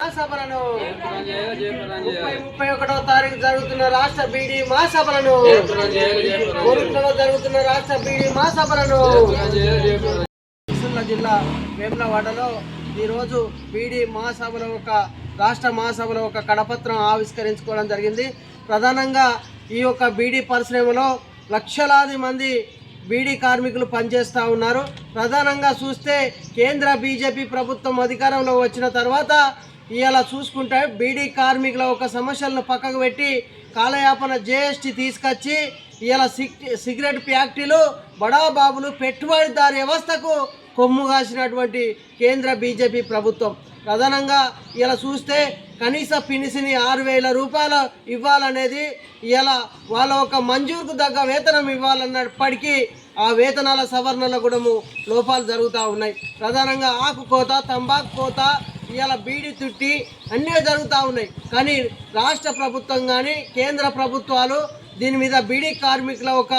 మహాసభలను. ముప్పై ముప్పై ఒకటో తారీఖు జరుగుతున్న రాష్ట్ర బీడీ మహాసభలను. జరుగుతున్న రాష్ట్ర బీడీ మహాసభలను. సిరిసిల్ల జిల్లా వేములవాడలో ఈరోజు బీడీ మహాసభలో ఒక రాష్ట్ర మహాసభలో ఒక కడపత్రం ఆవిష్కరించుకోవడం జరిగింది. ప్రధానంగా ఈ యొక్క బీడీ పరిశ్రమలో లక్షలాది మంది బీడీ కార్మికులు పనిచేస్తూ ఉన్నారు. ప్రధానంగా చూస్తే కేంద్ర బీజేపీ ప్రభుత్వం అధికారంలో వచ్చిన తర్వాత ఇవాళ చూసుకుంటే బీడీ కార్మికుల ఒక సమస్యలను పక్కకు పెట్టి కాలయాపన జిఎస్టీ తీసుకొచ్చి ఇలా సిగరెట్ ఫ్యాక్టరీలు బడాబాబులు పెట్టుబడిదారు వ్యవస్థకు కొమ్ము కాసినటువంటి కేంద్ర బీజేపీ ప్రభుత్వం. ప్రధానంగా ఇలా చూస్తే కనీస పినిసిని ఆరు వేల రూపాయలు ఇవ్వాలనేది ఇలా వాళ్ళ ఒక మంజూరుకు తగ్గ వేతనం ఇవ్వాలన్నప్పటికీ ఆ వేతనాల సవరణలో కూడా లోపాలు జరుగుతూ ఉన్నాయి. ప్రధానంగా ఆకు కోత తంబాకు కోత ఇవాళ బీడి తుట్టి అన్నీ జరుగుతూ ఉన్నాయి. కానీ రాష్ట్ర ప్రభుత్వం కానీ కేంద్ర ప్రభుత్వాలు దీని మీద బీడీ కార్మికుల ఒక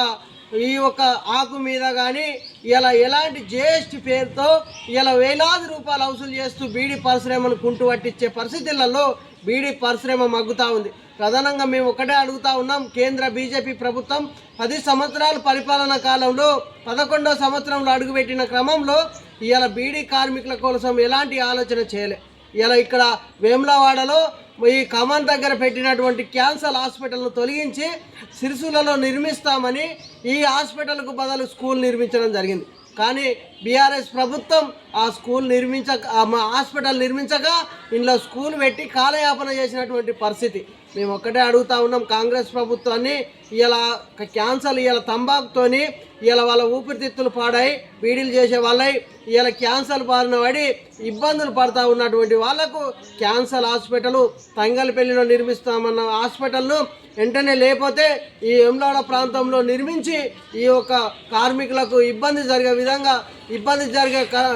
ఈ యొక్క ఆకు మీద కానీ ఇలా ఎలాంటి జిఎస్టీ పేరుతో ఇలా వేలాది రూపాయలు వసూలు చేస్తూ బీడీ పరిశ్రమను కుంటు పట్టించే పరిస్థితులలో బీడీ పరిశ్రమ మగ్గుతూ ఉంది. ప్రధానంగా మేము ఒకటే అడుగుతా ఉన్నాం కేంద్ర బీజేపీ ప్రభుత్వం పది సంవత్సరాల పరిపాలన కాలంలో పదకొండో సంవత్సరంలో అడుగుపెట్టిన క్రమంలో ఇవాళ బీడీ కార్మికుల కోసం ఎలాంటి ఆలోచన చేయలే. ఇలా ఇక్కడ వేములవాడలో ఈ కమాన్ దగ్గర పెట్టినటువంటి క్యాన్సర్ హాస్పిటల్ను తొలగించి సిరిసులలో నిర్మిస్తామని ఈ హాస్పిటల్కు బదులు స్కూల్ నిర్మించడం జరిగింది. కానీ బీఆర్ఎస్ ప్రభుత్వం ఆ స్కూల్ నిర్మించక ఆ మా హాస్పిటల్ నిర్మించక ఇంట్లో స్కూల్ పెట్టి కాలయాపన చేసినటువంటి పరిస్థితి. మేము ఒక్కటే అడుగుతా ఉన్నాం కాంగ్రెస్ ప్రభుత్వాన్ని. ఇలా క్యాన్సర్ ఇలా తంబాకుతోని ఇలా వాళ్ళ ఊపిరితిత్తులు పాడాయి బీడీలు చేసే వాళ్ళై ఇలా క్యాన్సర్ బారిన పడి ఇబ్బందులు పడతా ఉన్నటువంటి వాళ్ళకు క్యాన్సర్ హాస్పిటల్ తంగలపల్లిలో నిర్మిస్తామన్న హాస్పిటల్ను వెంటనే లేకపోతే ఈ ఎమ్లాడ ప్రాంతంలో నిర్మించి ఈ యొక్క కార్మికులకు ఇబ్బంది జరిగే విధంగా ఇబ్బంది జరిగే క-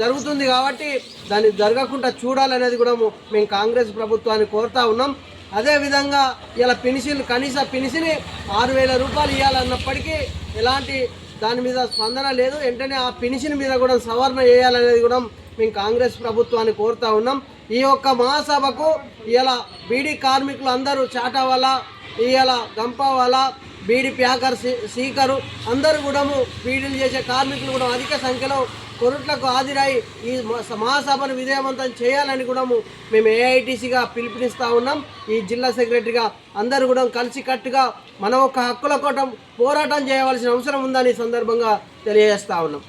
జరుగుతుంది కాబట్టి దాన్ని జరగకుండా చూడాలనేది కూడా మేము కాంగ్రెస్ ప్రభుత్వాన్ని కోరుతా ఉన్నాం. అదేవిధంగా ఇలా పెన్షన్ కనీస పెన్షన్ ఆరు వేల రూపాయలు ఇవ్వాలన్నప్పటికీ ఎలాంటి దాని మీద స్పందన లేదు. వెంటనే ఆ పెన్షన్ మీద కూడా సవరణ చేయాలనేది కూడా మేము కాంగ్రెస్ ప్రభుత్వాన్ని కోరుతా ఉన్నాం. ఈ యొక్క మహాసభకు ఇలా బీడీ కార్మికులు అందరూ చాటవాల ఇవాళ గంపవాల బీడీ ప్యాకర్ సీకరు అందరూ కూడా బీడీలు చేసే కార్మికులు కూడా అధిక సంఖ్యలో కొరుట్లకు హాజరై ఈ మహాసభను విజయవంతం చేయాలని కూడా మేము ఏఐటీసీగా పిలుపునిస్తూ ఉన్నాం. ఈ జిల్లా సెక్రటరీగా అందరూ కూడా కలిసికట్టుగా మన ఒక హక్కుల కోసం పోరాటం చేయవలసిన అవసరం ఉందని సందర్భంగా తెలియజేస్తా ఉన్నాం.